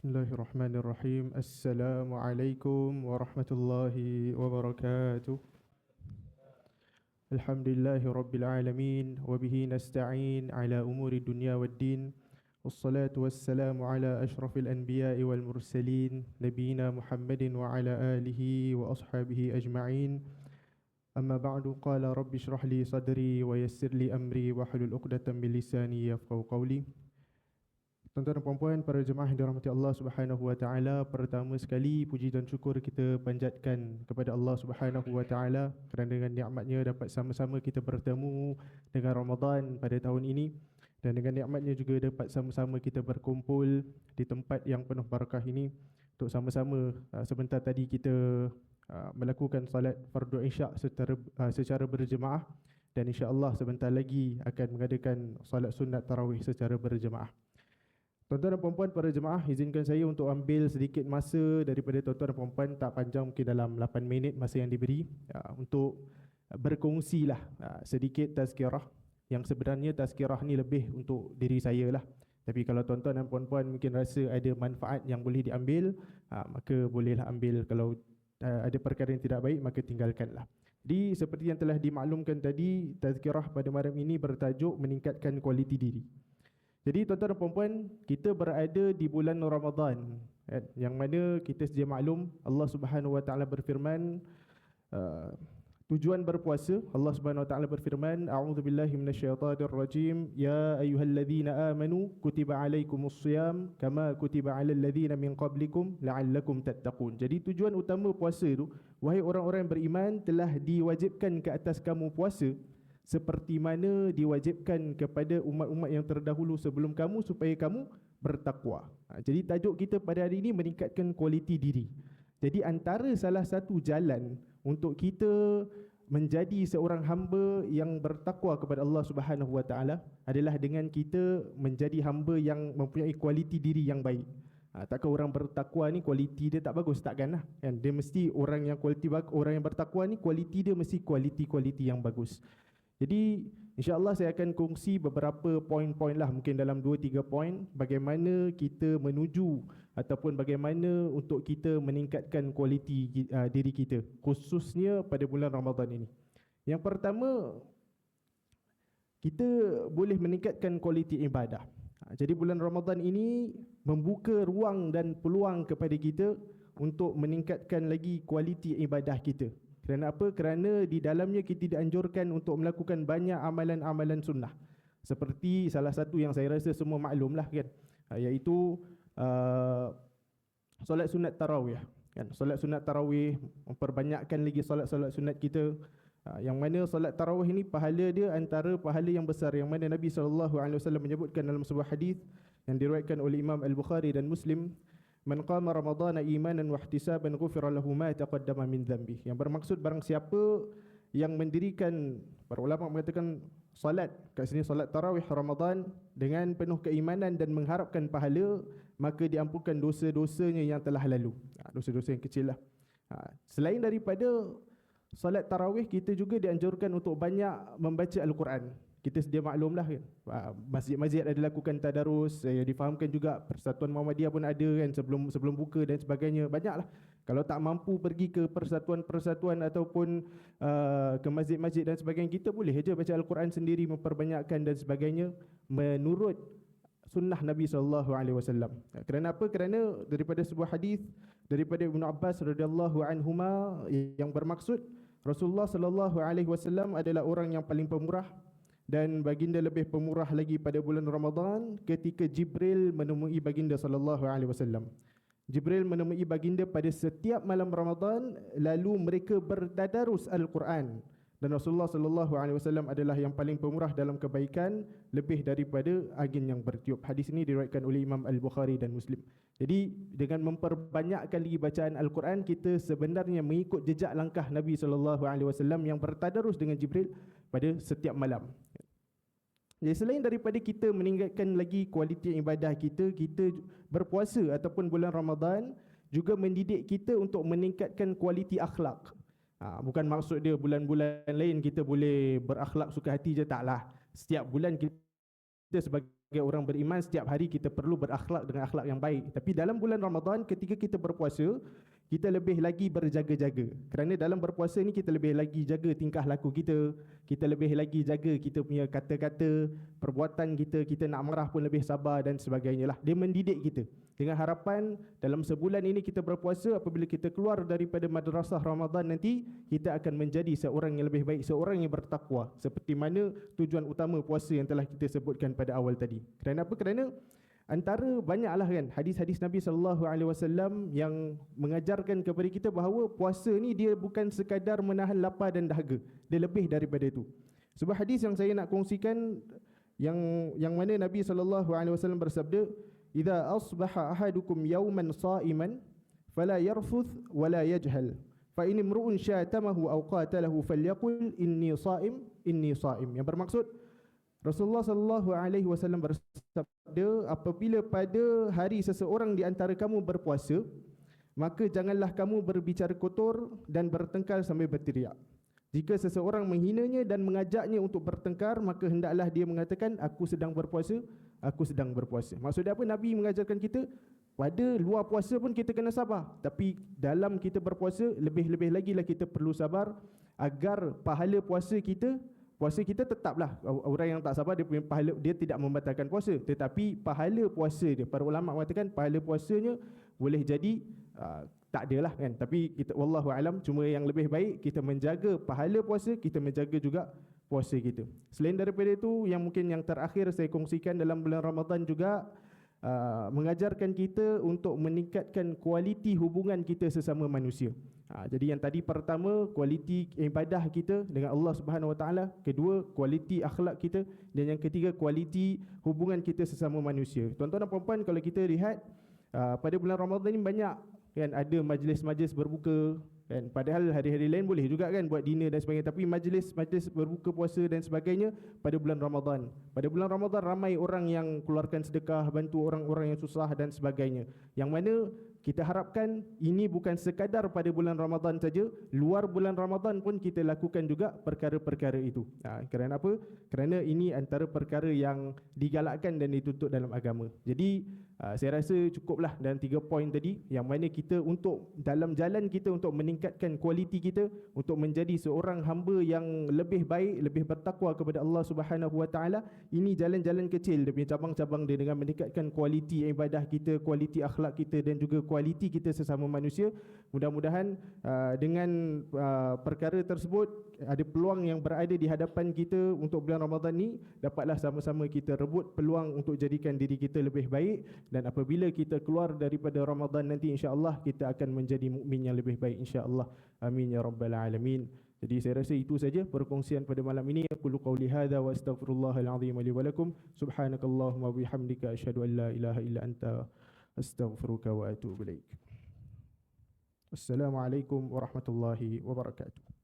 بسم الله الرحمن الرحيم السلام عليكم ورحمة الله وبركاته الحمد لله رب العالمين وبه نستعين على أمور الدنيا والدين والصلاة والسلام على أشرف الأنبياء والمرسلين نبينا محمد وعلى آله وأصحابه أجمعين أما بعد قال رب اشرح لي صدري ويسر لي أمري واحلل عقدة من لساني يفقهوا قولي Tuan-tuan dan puan-puan, para jemaah yang dirahmati Allah Subhanahu wa taala, pertama sekali puji dan syukur kita panjatkan kepada Allah Subhanahu wa taala kerana dengan nikmatnya dapat sama-sama kita bertemu dengan Ramadan pada tahun ini. Dan dengan nikmatnya juga dapat sama-sama kita berkumpul di tempat yang penuh barakah ini. Untuk sama-sama uh, sebentar tadi kita uh, melakukan salat fardu isyak secara uh, secara berjemaah. Dan insya-Allah sebentar lagi akan mengadakan salat sunat tarawih secara berjemaah. Tuan-tuan dan puan-puan para jemaah izinkan saya untuk ambil sedikit masa daripada tuan-tuan dan puan-puan. Tak panjang mungkin dalam 8 minit masa yang diberi ya, untuk berkongsilah ya, sedikit tazkirah. Yang sebenarnya tazkirah ni lebih untuk diri saya lah. Tapi kalau tuan-tuan dan puan-puan mungkin rasa ada manfaat yang boleh diambil ha, maka bolehlah ambil. Kalau ada perkara yang tidak baik maka tinggalkanlah. Jadi seperti yang telah dimaklumkan tadi tazkirah pada malam ini bertajuk meningkatkan kualiti diri jadi tuan-tuan dan puan-puan, kita berada di bulan Ramadan kan? yang mana kita sedia maklum Allah Subhanahu Wa Taala berfirman uh, tujuan berpuasa Allah Subhanahu Wa Taala berfirman a'udzubillahi minasyaitonirrajim ya ayyuhalladzina amanu kutiba alaikumusiyam kama kutiba alal ladzina min qablikum la'allakum tattaqun. Jadi tujuan utama puasa itu wahai orang-orang yang beriman telah diwajibkan ke atas kamu puasa seperti mana diwajibkan kepada umat-umat yang terdahulu sebelum kamu supaya kamu bertakwa. Ha, jadi tajuk kita pada hari ini meningkatkan kualiti diri. Jadi antara salah satu jalan untuk kita menjadi seorang hamba yang bertakwa kepada Allah Subhanahu Wa Taala adalah dengan kita menjadi hamba yang mempunyai kualiti diri yang baik. Ha, takkan orang bertakwa ni kualiti dia tak bagus takkan lah. Kan? Dia mesti orang yang kualiti orang yang bertakwa ni kualiti dia mesti kualiti-kualiti yang bagus. Jadi insyaAllah saya akan kongsi beberapa poin-poin lah mungkin dalam 2-3 poin bagaimana kita menuju ataupun bagaimana untuk kita meningkatkan kualiti uh, diri kita khususnya pada bulan Ramadan ini. Yang pertama kita boleh meningkatkan kualiti ibadah. Ha, jadi bulan Ramadan ini membuka ruang dan peluang kepada kita untuk meningkatkan lagi kualiti ibadah kita. Kerana apa? Kerana di dalamnya kita dianjurkan untuk melakukan banyak amalan-amalan sunnah. Seperti salah satu yang saya rasa semua maklum lah kan. Ha, iaitu uh, solat sunat tarawih. Kan? Solat sunat tarawih, memperbanyakkan lagi solat-solat sunat kita. Uh, yang mana solat tarawih ini pahala dia antara pahala yang besar. Yang mana Nabi SAW menyebutkan dalam sebuah hadis yang diriwayatkan oleh Imam Al-Bukhari dan Muslim. Man qama ramadhana imanan wa ihtisaban ghufira lahu ma taqaddama min dhanbi. Yang bermaksud barang siapa yang mendirikan para ulama mengatakan salat kat sini salat tarawih Ramadan dengan penuh keimanan dan mengharapkan pahala maka diampunkan dosa-dosanya yang telah lalu. Ha, dosa-dosa yang kecil lah. Ha, selain daripada salat tarawih kita juga dianjurkan untuk banyak membaca Al-Quran kita sedia maklum lah kan. Masjid-masjid ada lakukan tadarus eh, difahamkan juga persatuan Muhammadiyah pun ada kan sebelum sebelum buka dan sebagainya. Banyak lah. Kalau tak mampu pergi ke persatuan-persatuan ataupun uh, ke masjid-masjid dan sebagainya kita boleh saja baca Al-Quran sendiri memperbanyakkan dan sebagainya menurut sunnah Nabi SAW kerana apa? kerana daripada sebuah hadis daripada Ibn Abbas radhiyallahu anhuma yang bermaksud Rasulullah sallallahu alaihi wasallam adalah orang yang paling pemurah dan baginda lebih pemurah lagi pada bulan Ramadan ketika Jibril menemui baginda sallallahu alaihi wasallam. Jibril menemui baginda pada setiap malam Ramadan lalu mereka bertadarus Al-Quran dan Rasulullah sallallahu alaihi wasallam adalah yang paling pemurah dalam kebaikan lebih daripada angin yang bertiup. Hadis ini diriwayatkan oleh Imam Al-Bukhari dan Muslim. Jadi dengan memperbanyakkan lagi bacaan Al-Quran kita sebenarnya mengikut jejak langkah Nabi sallallahu alaihi wasallam yang bertadarus dengan Jibril pada setiap malam. Jadi selain daripada kita meningkatkan lagi kualiti ibadah kita, kita berpuasa ataupun bulan Ramadan juga mendidik kita untuk meningkatkan kualiti akhlak. Ha, bukan maksud dia bulan-bulan lain kita boleh berakhlak suka hati je taklah. Setiap bulan kita sebagai orang beriman setiap hari kita perlu berakhlak dengan akhlak yang baik. Tapi dalam bulan Ramadan ketika kita berpuasa, kita lebih lagi berjaga-jaga. Kerana dalam berpuasa ni kita lebih lagi jaga tingkah laku kita, kita lebih lagi jaga kita punya kata-kata, perbuatan kita, kita nak marah pun lebih sabar dan sebagainya lah. Dia mendidik kita. Dengan harapan dalam sebulan ini kita berpuasa, apabila kita keluar daripada madrasah Ramadan nanti, kita akan menjadi seorang yang lebih baik, seorang yang bertakwa. Seperti mana tujuan utama puasa yang telah kita sebutkan pada awal tadi. Kerana apa? Kerana antara banyaklah kan hadis-hadis Nabi sallallahu alaihi wasallam yang mengajarkan kepada kita bahawa puasa ni dia bukan sekadar menahan lapar dan dahaga. Dia lebih daripada itu. Sebuah hadis yang saya nak kongsikan yang yang mana Nabi sallallahu alaihi wasallam bersabda idza asbaha ahadukum yawman sa'iman fala yarfuth wala yajhal. Fa in imru'un syatamahu aw qatalahu falyaqul inni sha'im inni sha'im yang bermaksud Rasulullah sallallahu alaihi wasallam bersabda apabila pada hari seseorang di antara kamu berpuasa maka janganlah kamu berbicara kotor dan bertengkar sambil berteriak. Jika seseorang menghinanya dan mengajaknya untuk bertengkar maka hendaklah dia mengatakan aku sedang berpuasa, aku sedang berpuasa. Maksudnya apa? Nabi mengajarkan kita pada luar puasa pun kita kena sabar tapi dalam kita berpuasa lebih-lebih lagi lah kita perlu sabar agar pahala puasa kita puasa kita tetaplah. Orang yang tak sabar dia punya pahala dia tidak membatalkan puasa. Tetapi pahala puasa dia para ulama mengatakan pahala puasanya boleh jadi uh, tak adalah kan. Tapi kita wallahu alam cuma yang lebih baik kita menjaga pahala puasa kita menjaga juga puasa kita. Selain daripada itu yang mungkin yang terakhir saya kongsikan dalam bulan Ramadan juga uh, mengajarkan kita untuk meningkatkan kualiti hubungan kita sesama manusia. Uh, jadi yang tadi pertama kualiti ibadah kita dengan Allah Subhanahu Wa Taala, kedua kualiti akhlak kita dan yang ketiga kualiti hubungan kita sesama manusia. Tuan-tuan dan puan-puan kalau kita lihat uh, pada bulan Ramadan ini banyak kan ada majlis-majlis berbuka kan padahal hari-hari lain boleh juga kan buat dinner dan sebagainya tapi majlis-majlis berbuka puasa dan sebagainya pada bulan Ramadan pada bulan Ramadan ramai orang yang keluarkan sedekah bantu orang-orang yang susah dan sebagainya yang mana kita harapkan ini bukan sekadar pada bulan Ramadan saja, luar bulan Ramadan pun kita lakukan juga perkara-perkara itu. Ha, kerana apa? Kerana ini antara perkara yang digalakkan dan dituntut dalam agama. Jadi uh, saya rasa cukuplah dalam tiga poin tadi yang mana kita untuk dalam jalan kita untuk meningkatkan kualiti kita untuk menjadi seorang hamba yang lebih baik, lebih bertakwa kepada Allah Subhanahu Wa Taala. Ini jalan-jalan kecil demi cabang-cabang dia dengan meningkatkan kualiti ibadah kita, kualiti akhlak kita dan juga kualiti kita sesama manusia. Mudah-mudahan uh, dengan uh, perkara tersebut ada peluang yang berada di hadapan kita untuk bulan Ramadan ni dapatlah sama-sama kita rebut peluang untuk jadikan diri kita lebih baik. Dan apabila kita keluar daripada Ramadan nanti insya-Allah kita akan menjadi mukmin yang lebih baik insya-Allah. Amin ya rabbal alamin. Jadi saya rasa itu saja perkongsian pada malam ini. Aku lu qauli hadza wa astaghfirullahal azim li wa lakum. Subhanakallahumma wa bihamdika asyhadu an la ilaha illa anta astaghfiruka wa atubu ilaik. Assalamualaikum warahmatullahi wabarakatuh.